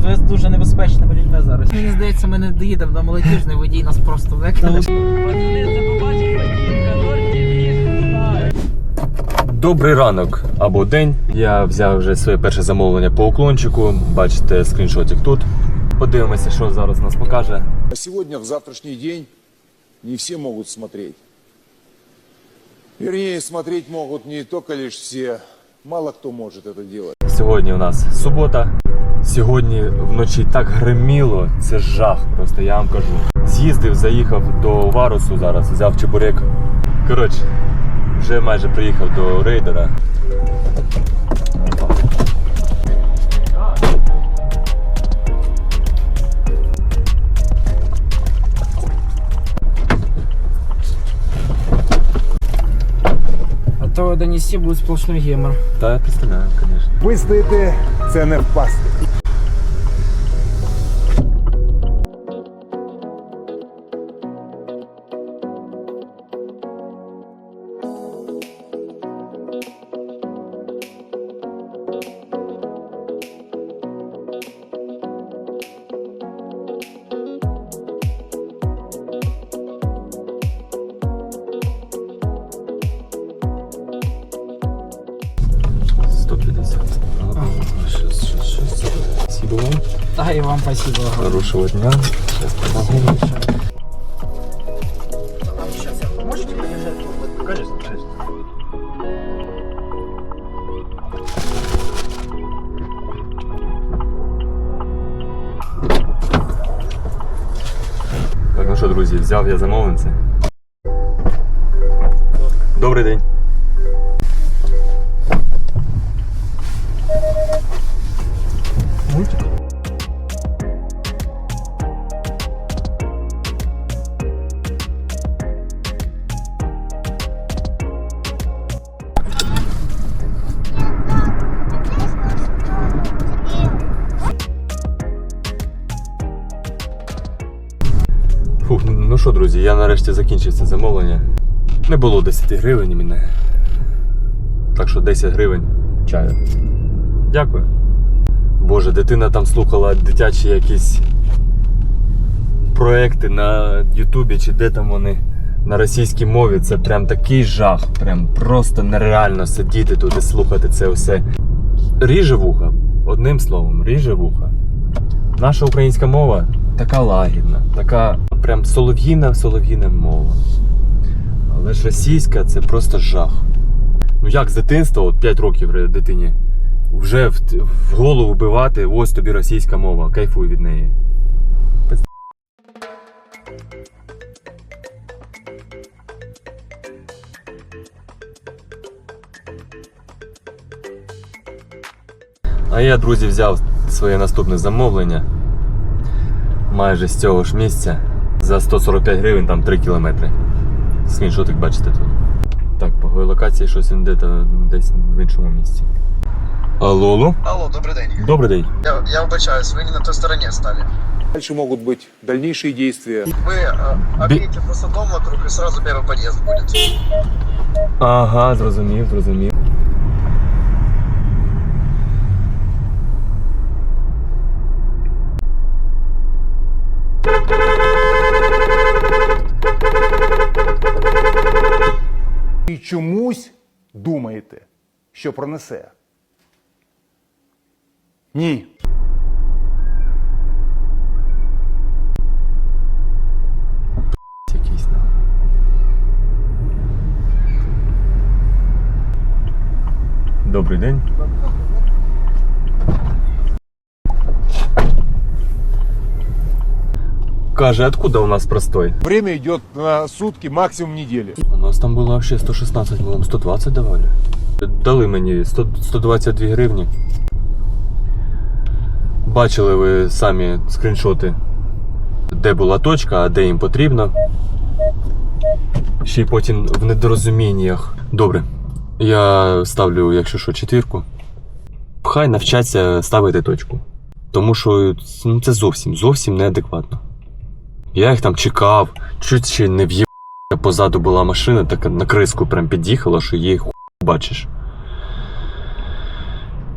ви дуже небезпечними людьми зараз. Мені здається, ми не доїдемо до молодіжної водій, нас просто викине. Добрий ранок або день. Я взяв вже своє перше замовлення по уклончику. Бачите скріншотик тут. Подивимося, що зараз нас покаже. А сегодня, в завтрашний день, не все могут смотреть. Вернее, смотреть могут не только лишь все. Мало кто может это делать. Сьогодні у нас субота. Сьогодні вночі так гриміло, це жах просто, я вам кажу. З'їздив, заїхав до Варусу зараз, взяв чебурек. Коротше, вже майже приїхав до рейдера. А будет сплошной гемор. Да, я представляю, конечно. Вистояти – це не впасти. — Та і вам спасибо. Хорошего дня. Сейчас помогу. Можете подержати? Конечно, конечно. Так, ну що, друзі, взяв я замовленце. Добрий день. Фух, ну що, друзі, я нарешті закінчив це замовлення. Не було 10 гривень мене. Так що 10 гривень чаю. Дякую. Боже, дитина там слухала дитячі якісь проекти на Ютубі чи де там вони на російській мові. Це прям такий жах. Прям просто нереально сидіти тут і слухати це все. Ріже вуха. Одним словом, ріже вуха. Наша українська мова така лагідна, така прям солов'їна солов'їна мова. Але ж російська це просто жах. Ну як з дитинства, от 5 років дитині, вже в, в голову вбивати, ось тобі російська мова, кайфуй від неї. А я, друзі, взяв своє наступне замовлення майже з цього ж місця за 145 гривень, там 3 кілометри. Скріншотик бачите тут. Так, по геолокації щось він де-то десь в іншому місці. Алло, алло. Алло, добрий день. Добрий день. Я, я вибачаюсь, вы не на той стороне стали. Дальше могут быть дальнейшие действия. Вы э, объедете просто дом вокруг и сразу первый подъезд будет. Ага, зрозумів, зрозумів. І чомусь думаєте, що пронесе. Ні. Добрий день. Каже, откуда у нас простой? Время идет на сутки, максимум недели. У нас там було вообще 116, ми вам 120 давали. Дали мені 100, 122 гривні. Бачили ви самі скріншоти, де була точка, а де їм потрібно. Ще й потім в недорозуміннях. Добре. Я ставлю, якщо що, четвірку. Хай навчаться ставити точку. Тому що ну, це зовсім, зовсім неадекватно. Я їх там чекав, чуть ще не в'їв позаду була машина, така на криску прям під'їхала, що її хуй бачиш.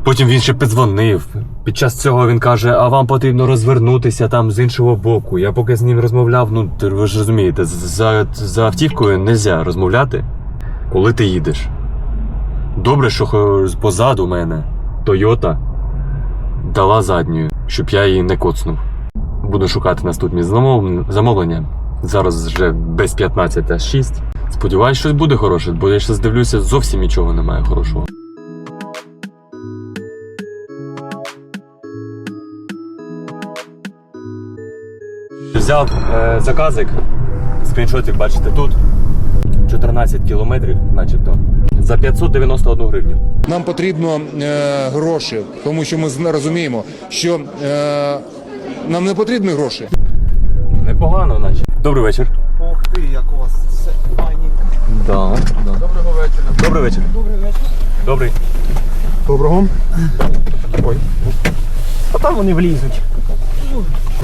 Потім він ще подзвонив. Під час цього він каже: а вам потрібно розвернутися там з іншого боку. Я поки з ним розмовляв, ну ви ж розумієте, за, за автівкою не можна розмовляти, коли ти їдеш. Добре, що позаду мене Тойота дала задню, щоб я її не коцнув. Буду шукати наступні замовлення. Зараз вже без 15 а 6. Сподіваюсь, щось буде хороше, бо я щось дивлюся, зовсім нічого немає хорошого. Взяв е, заказик, скріншотик бачите тут. 14 кілометрів, начебто. За 591 гривню. Нам потрібно е, гроші, тому що ми розуміємо, що е, нам не потрібні гроші. Непогано, наче. Добрий вечір. Ох ти, як у вас все файненько. Да, да. Доброго вечора. Добрий вечір. Добрий вечір. Добрий. Доброго. Ой. А там вони влізуть.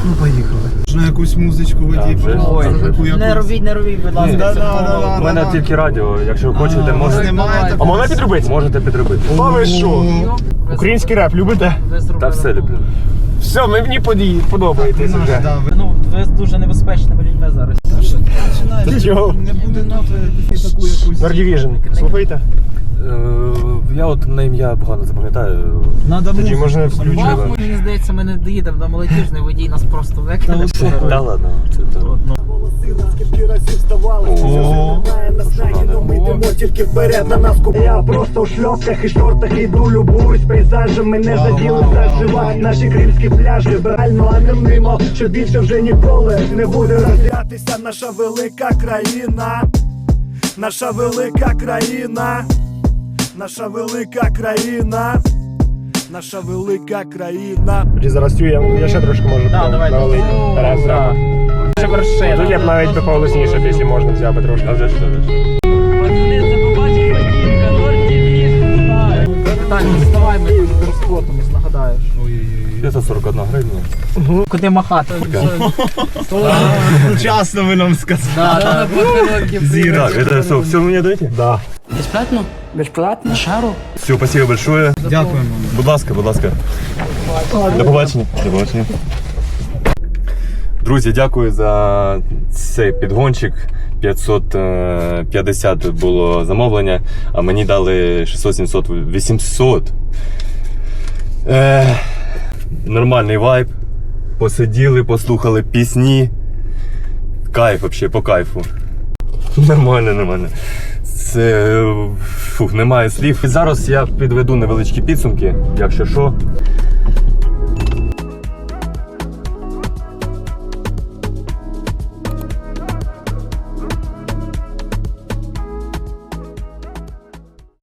Ну, поїхали. Можна якусь музичку водій, вже пожалуйста, таку Не якусь. робіть, не робіть, будь ласка. Да, це да, да, У мене да. тільки радіо, якщо хочете, можете. немає А такого? можна підробити? Можете підробити. А ви що? Український реп любите? Та все люблю. Все, ви мені подій- подобаєтесь вже. Ну, ви дуже небезпечними людьми зараз. Чого? Не буде ноти таку якусь. Слухайте. Е, Я от на ім'я погано запам'ятаю. Надо Тоді музику можна послухати. включити. Бах, мені здається, ми не доїдемо до молодіжної водій, нас просто викине. Та ладно, це то. Скільки разів здавалося, О. що це немає но ми йдемо тільки вперед на нас куп- Я просто в шльопках і шортах іду, любуюсь пейзажем, мене заділи зажива наші кримські пляжі, реально, а не мимо, що більше вже ніколи не буде розв'ятися наша велика країна, наша велика країна, наша велика країна, наша велика країна. Тоді зараз я, я ще трошки можу Да, давайте. навалити. Раз, раз. Тут я б навіть би поголосніше, якщо можна взяв трошки. А вже ж, 541 гривня. Куди махати? Часто ви нам сказали. Да, это все, все мне дайте? Да. Безплатно? Безплатно? Шару? Все, спасибо большое. Дякуємо. Будь ласка, будь ласка. До побачення. До побачення. Друзі, дякую за цей підгончик. 550 було замовлення, а мені дали 600, 700, 800. Е, нормальний вайб. Посиділи, послухали пісні. Кайф вообще, по кайфу. Нормально, нормально. Це фух, немає слів. І зараз я підведу невеличкі підсумки, якщо що.